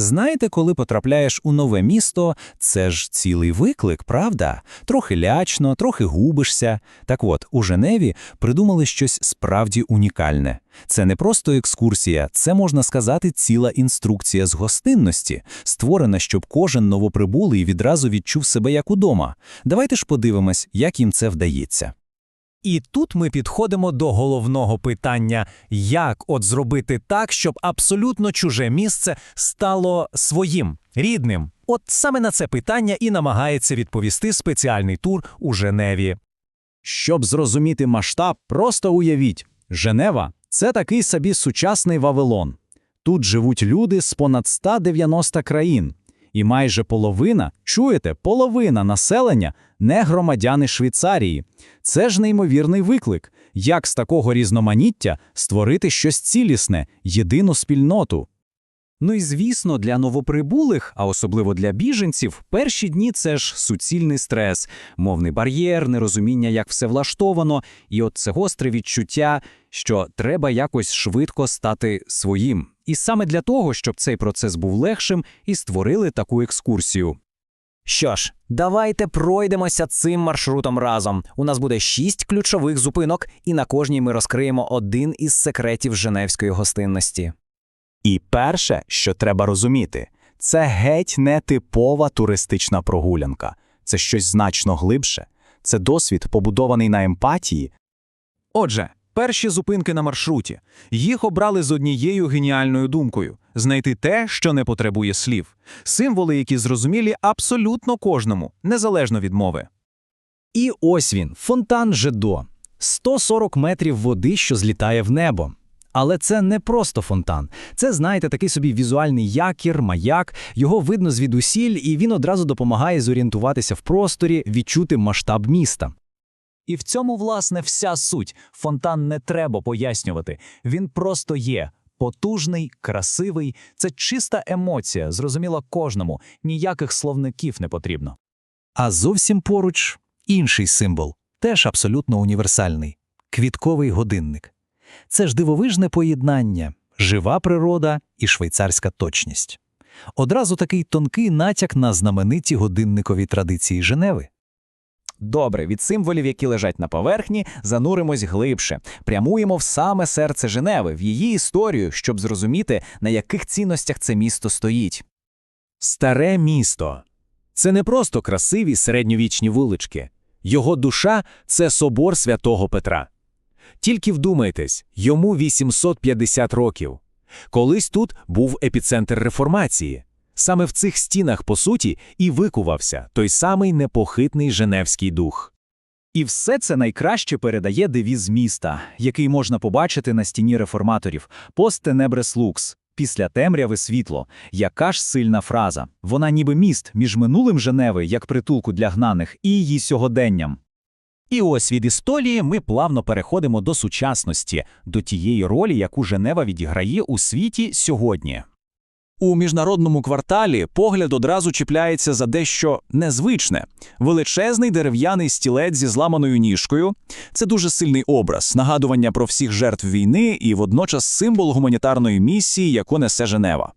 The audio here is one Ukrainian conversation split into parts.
Знаєте, коли потрапляєш у нове місто, це ж цілий виклик, правда? Трохи лячно, трохи губишся. Так от, у Женеві придумали щось справді унікальне. Це не просто екскурсія, це можна сказати ціла інструкція з гостинності, створена, щоб кожен новоприбулий відразу відчув себе як удома. Давайте ж подивимось, як їм це вдається. І тут ми підходимо до головного питання: як от зробити так, щоб абсолютно чуже місце стало своїм, рідним? От саме на це питання і намагається відповісти спеціальний тур у Женеві. Щоб зрозуміти масштаб, просто уявіть, Женева це такий собі сучасний Вавилон. Тут живуть люди з понад 190 країн, і майже половина, чуєте, половина населення не громадяни Швейцарії. Це ж неймовірний виклик, як з такого різноманіття створити щось цілісне, єдину спільноту. Ну і звісно, для новоприбулих, а особливо для біженців, перші дні це ж суцільний стрес, мовний бар'єр, нерозуміння, як все влаштовано, і от це гостре відчуття, що треба якось швидко стати своїм. І саме для того, щоб цей процес був легшим, і створили таку екскурсію. Що ж, давайте пройдемося цим маршрутом разом. У нас буде шість ключових зупинок, і на кожній ми розкриємо один із секретів женевської гостинності. І перше, що треба розуміти, це геть не типова туристична прогулянка, це щось значно глибше, це досвід, побудований на емпатії. Отже, перші зупинки на маршруті. Їх обрали з однією геніальною думкою знайти те, що не потребує слів, символи, які зрозумілі абсолютно кожному, незалежно від мови. І ось він, фонтан Жедо. 140 метрів води, що злітає в небо. Але це не просто фонтан. Це, знаєте, такий собі візуальний якір, маяк. Його видно звідусіль, і він одразу допомагає зорієнтуватися в просторі, відчути масштаб міста. І в цьому, власне, вся суть. Фонтан не треба пояснювати. Він просто є. Потужний, красивий, це чиста емоція, зрозуміла кожному, ніяких словників не потрібно. А зовсім поруч інший символ, теж абсолютно універсальний квітковий годинник. Це ж дивовижне поєднання, жива природа і швейцарська точність. Одразу такий тонкий натяк на знамениті годинникові традиції Женеви. Добре, від символів, які лежать на поверхні, зануримось глибше, прямуємо в саме серце Женеви, в її історію, щоб зрозуміти, на яких цінностях це місто стоїть. Старе місто це не просто красиві середньовічні вулички. Його душа це собор святого Петра. Тільки вдумайтесь, йому 850 років. Колись тут був епіцентр реформації. Саме в цих стінах, по суті, і викувався той самий непохитний женевський дух. І все це найкраще передає девіз міста, який можна побачити на стіні реформаторів «Post tenebres lux» – після темряви світло. Яка ж сильна фраза. Вона ніби міст між минулим Женеви, як притулку для гнаних, і її сьогоденням. І ось від історії ми плавно переходимо до сучасності, до тієї ролі, яку Женева відіграє у світі сьогодні. У міжнародному кварталі погляд одразу чіпляється за дещо незвичне. Величезний дерев'яний стілець зі зламаною ніжкою. Це дуже сильний образ, нагадування про всіх жертв війни і водночас символ гуманітарної місії, яку несе Женева.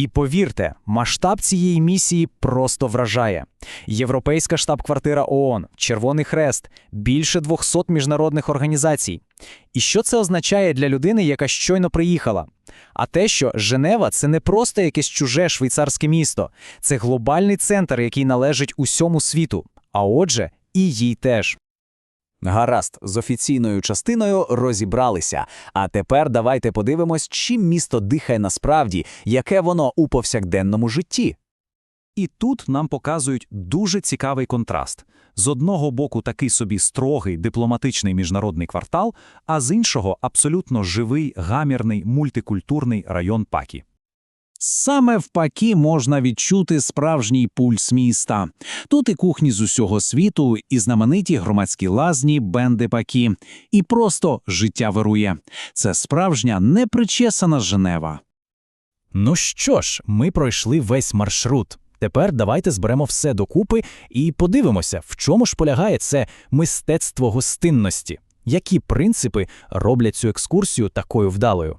І повірте, масштаб цієї місії просто вражає. Європейська штаб-квартира ООН, Червоний Хрест, більше 200 міжнародних організацій. І що це означає для людини, яка щойно приїхала? А те, що Женева це не просто якесь чуже швейцарське місто, це глобальний центр, який належить усьому світу, а отже, і їй теж. Гаразд, з офіційною частиною розібралися. А тепер давайте подивимось, чим місто дихає насправді, яке воно у повсякденному житті. І тут нам показують дуже цікавий контраст. З одного боку такий собі строгий дипломатичний міжнародний квартал, а з іншого абсолютно живий, гамірний, мультикультурний район Пакі. Саме в Пакі можна відчути справжній пульс міста. Тут і кухні з усього світу, і знамениті громадські лазні, бенди Пакі, і просто життя вирує. Це справжня непричесана Женева. Ну що ж, ми пройшли весь маршрут. Тепер давайте зберемо все докупи і подивимося, в чому ж полягає це мистецтво гостинності, які принципи роблять цю екскурсію такою вдалою.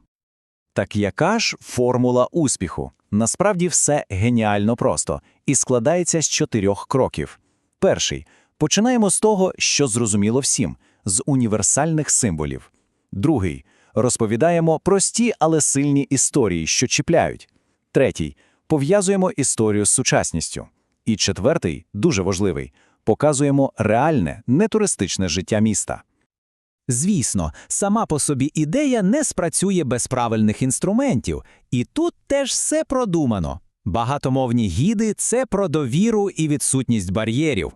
Так яка ж формула успіху? Насправді все геніально просто і складається з чотирьох кроків. Перший починаємо з того, що зрозуміло всім з універсальних символів. Другий розповідаємо прості, але сильні історії, що чіпляють. Третій пов'язуємо історію з сучасністю. І четвертий, дуже важливий, показуємо реальне, нетуристичне життя міста. Звісно, сама по собі ідея не спрацює без правильних інструментів, і тут теж все продумано. Багатомовні гіди це про довіру і відсутність бар'єрів.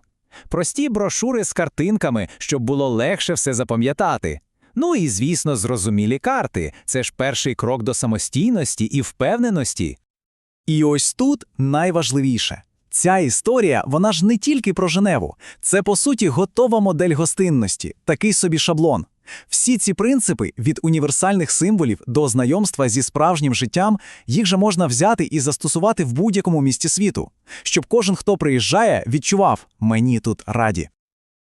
Прості брошури з картинками, щоб було легше все запам'ятати. Ну і, звісно, зрозумілі карти це ж перший крок до самостійності і впевненості. І ось тут найважливіше. Ця історія, вона ж не тільки про Женеву. Це, по суті, готова модель гостинності, такий собі шаблон. Всі ці принципи від універсальних символів до знайомства зі справжнім життям, їх же можна взяти і застосувати в будь-якому місті світу, щоб кожен, хто приїжджає, відчував «мені тут раді».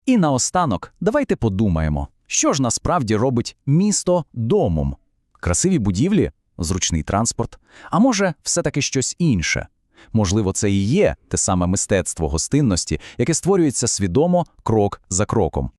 І наостанок, давайте подумаємо, що ж насправді робить місто домом? Красиві будівлі, зручний транспорт, а може, все-таки щось інше? Можливо, це і є те саме мистецтво гостинності, яке створюється свідомо крок за кроком.